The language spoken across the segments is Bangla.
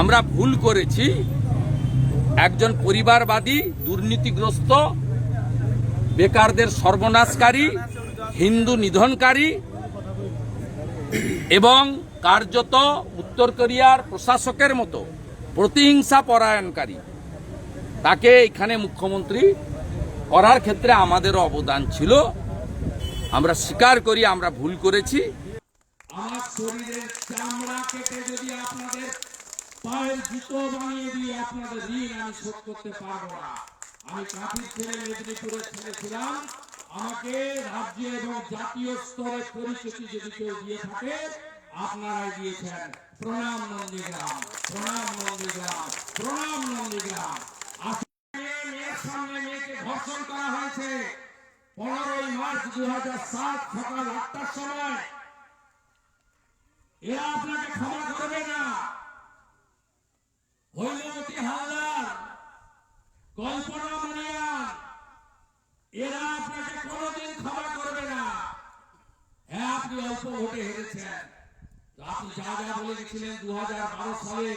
আমরা ভুল করেছি। একজন পরিবারবাদী, দুর্নীতিগ্রস্ত, বেকারদের সর্বনাশকারী, হিন্দু নিধনকারী এবং কার্যত উত্তর কোরিয়ার প্রশাসকের মতো প্রতিহিংসা পরায়ণকারী। তাকে এখানে মুখ্যমন্ত্রী করার ক্ষেত্রে আমাদেরও অবদান ছিল। আমরা স্বীকার করি, আমরা ভুল করেছি। শরীরের চামড়া কেটে যদি আপনাদের পায়ের জুতো বানিয়ে দিয়ে আপনাদের ঋণ আমি শোধ করতে পারব না। আমি কাঠির ছেলে মেদিনীপুরের ছেলে ছিলাম। আমাকে রাজ্য এবং জাতীয় স্তরে পরিচিতি যদি কেউ দিয়ে থাকে, আপনারাই দিয়েছেন। প্রণাম নন্দীগ্রাম প্রণাম নন্দীগ্রাম প্রণাম নন্দীগ্রাম মেয়ের সামনে মেয়েকে ধর্ষণ করা হয়েছে। পনেরোই মার্চ দু সাত সকাল আটটার সময়। এরা আপনাকে ক্ষমা করবে না। হৈলবতী হালদার কল্পনা মানিয়ান এরা আপনাকে কোনোদিন ক্ষমা করবে না। হ্যাঁ আপনি অল্প ভোটে হেরেছেন। আপনি যা যা বলে গেছিলেন দু সালে,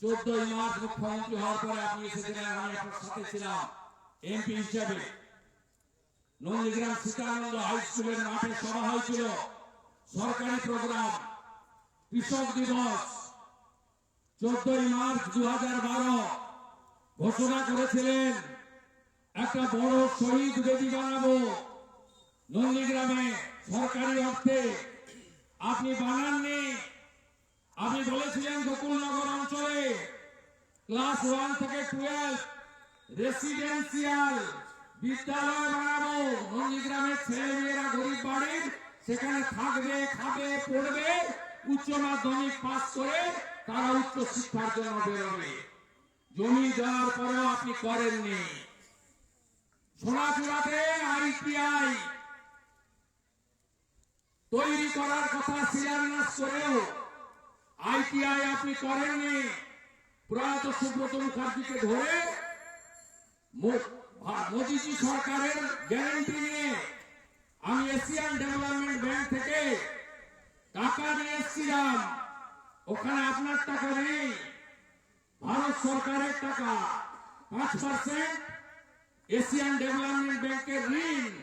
চোদ্দই মার্চ মুখ্যমন্ত্রী হওয়ার পরে আপনি এসেছিলেন, আমি আপনার সাথে ছিলাম, এমপি হিসাবে। নন্দীগ্রাম সীতানন্দ হাই স্কুলের মাঠে সভা হয়েছিল। সরকারি প্রোগ্রাম, কৃষক দিবস। চোদ্দই মার্চ দু ঘোষণা করেছিলেন, একটা বড় শহীদ বেদি বানাবো। নন্দীগ্রামে সরকারি অর্থে আপনি বানাননি। আপনি বলেছিলেন গোকুলনগর অঞ্চলে ক্লাস ওয়ান থেকে টুয়েলভ রেসিডেন্সিয়াল বিদ্যালয় বানাবো। নন্দীগ্রামের ছেলে মেয়েরা গরিব বাড়ির, সেখানে থাকবে, খাবে, পড়বে। উচ্চ মাধ্যমিক পাস করে তারা উচ্চ শিক্ষার জন্য বেরোবে। জমি দেওয়ার পরেও আপনি করেননি। সোনাচূড়াতে আইপিআই তৈরি করার কথা শিলান্যাস করেও আইটিআই আপনি করেননি। প্রয়াত সুব্রত মুখার্জিকে ধরে মোদিজি সরকারের গ্যারান্টি নিয়ে আমি এশিয়ান ডেভেলপমেন্ট ব্যাংক থেকে টাকা নিয়ে এসেছিলাম। ওখানে আপনার টাকা নেই। ভারত সরকারের টাকা। পাঁচ পার্সেন্ট এশিয়ান ডেভেলপমেন্ট ব্যাংকের ঋণ।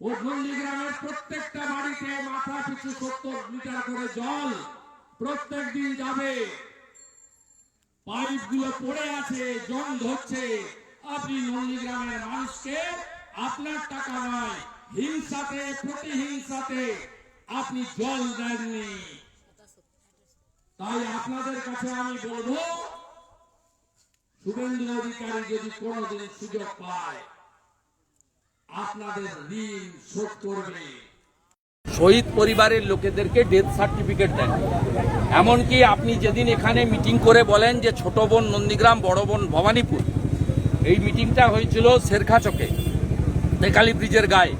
ও নন্দীগ্রামের প্রত্যেকটা বাড়িতে মাথা পিছু সত্তর লিটার করে জল প্রত্যেক দিন যাবে। পাইপগুলো পড়ে আছে, জং ধরছে। আপনি নন্দীগ্রামের মানুষকে আপনার টাকা নয়, হিংসাতে, প্রতিহিংসাতে আপনি জল দেননি। তাই আপনাদের কাছে আমি বলব, শুভেন্দু অধিকারী যদি কোনোদিন সুযোগ পায়, আপনাদের ঋণ শোধ করবে। শহীদ পরিবারের লোকেদেরকে ডেথ সার্টিফিকেট দেন। এমনকি আপনি যেদিন এখানে মিটিং করে বলেন যে ছোট বোন নন্দীগ্রাম, বড় বোন ভবানীপুর, এই মিটিংটা হয়েছিল শেরখাচকে নেকালি ব্রিজের গায়ে।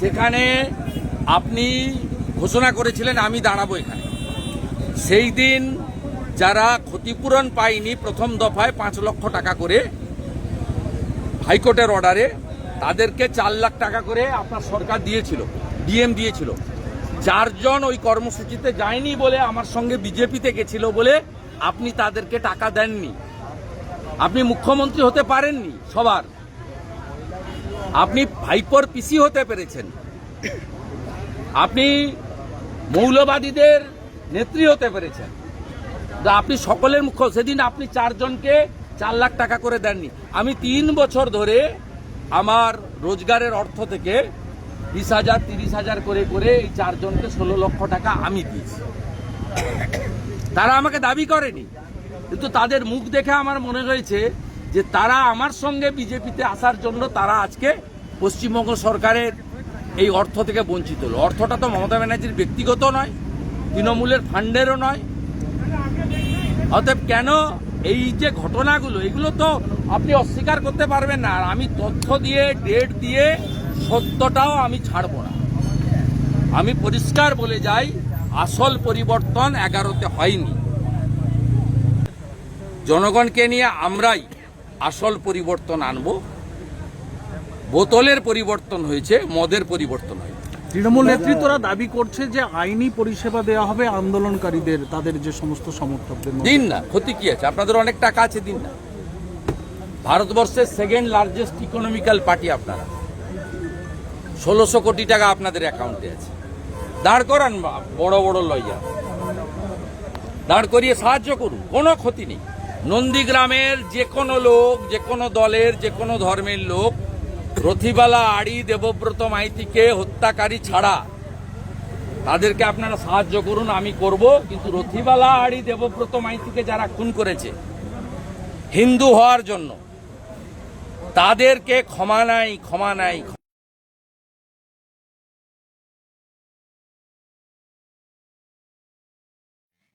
সেখানে আপনি ঘোষণা করেছিলেন, আমি দাঁড়াবো এখানে। সেই দিন যারা ক্ষতিপূরণ পায়নি প্রথম দফায় পাঁচ লক্ষ টাকা করে হাইকোর্টের অর্ডারে, তাদেরকে চার লাখ টাকা করে আপনার সরকার দিয়েছিল, ডিএম দিয়েছিল। চারজন ওই কর্মসূচিতে যায়নি বলে, আমার সঙ্গে বিজেপিতে গেছিল বলে আপনি তাদেরকে টাকা দেননি। আপনি মুখ্যমন্ত্রী হতে পারেননি সবার। আপনি ভাইপোর পিসি হতে পেরেছেন। আপনি মৌলবাদীদের নেত্রী হতে পেরেছেন। আপনি সকলের মুখ্য সেদিন আপনি চারজনকে চার লাখ টাকা করে দেননি। আমি তিন বছর ধরে আমার রোজগারের অর্থ থেকে বিশ হাজার, তিরিশ হাজার করে করে এই চারজনকে ষোলো লক্ষ টাকা আমি দিয়েছি। তারা আমাকে দাবি করেনি। কিন্তু তাদের মুখ দেখে আমার মনে হয়েছে যে তারা আমার সঙ্গে বিজেপিতে আসার জন্য তারা আজকে পশ্চিমবঙ্গ সরকারের এই অর্থ থেকে বঞ্চিত হলো। অর্থটা তো মমতা ব্যানার্জির ব্যক্তিগত নয়, তৃণমূলের ফান্ডেরও নয়। অতএব কেন এই যে ঘটনাগুলো, এগুলো তো আপনি অস্বীকার করতে পারবেন না। আর আমি তথ্য দিয়ে ডেট দিয়ে সত্যটাও আমি ছাড়বো না। আমি পরিষ্কার বলে যাই, আসল পরিবর্তন এগারোতে হয়নি। জনগণকে নিয়ে আমরাই আসল পরিবর্তন আনব। বোতলের পরিবর্তন হয়েছে মদের পরিবর্তন হয়নি তৃণমূল নেতৃত্বরা দাবি করছে যে আইনি পরিষেবা দেওয়া হবে আন্দোলনকারীদের তাদের যে সমস্ত সমর্থকদের দিন না ক্ষতি কি আছে? আপনাদের অনেক টাকা আছে দিন না। ভারতবর্ষের সেকেন্ড লার্জেস্ট ইকোনমিক্যাল পার্টি আপনারা। ষোলোশো কোটি টাকা আপনাদের অ্যাকাউন্টে আছে। দাঁড় করান বড় বড় লইয়া দাঁড় করিয়ে সাহায্য করুন কোনো ক্ষতি নেই। নন্দীগ্রামের যে কোনো লোক যে কোনো দলের যে কোনো ধর্মের লোক রথিবালা, আড়ি, দেবব্রত মাইতিকে হত্যাকারী ছাড়া। তাদেরকে আপনারা সাহায্য করুন, আমি করব, কিন্তু রথিবালা, আড়ি, দেবব্রত মাইতিকে যারা খুন করেছে, হিন্দু হওয়ার জন্য, তাদেরকে ক্ষমা নাই ক্ষমা নাই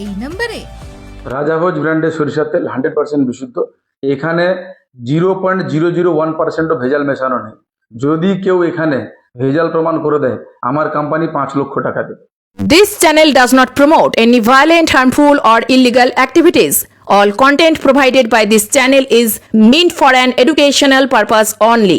এই নম্বরে রাজাভোজ ব্র্যান্ডের সরিষার তেল হান্ড্রেড পার্সেন্ট বিশুদ্ধ এখানে zero point zero zero one পার্সেন্টও ভেজাল মেশানো নেই যদি কেউ এখানে ভেজাল প্রমাণ করে দেয় আমার কোম্পানি পাঁচ লক্ষ টাকা দেবে This channel does not promote any violent, harmful, or illegal activities. All content provided by this channel is meant for an educational purpose only.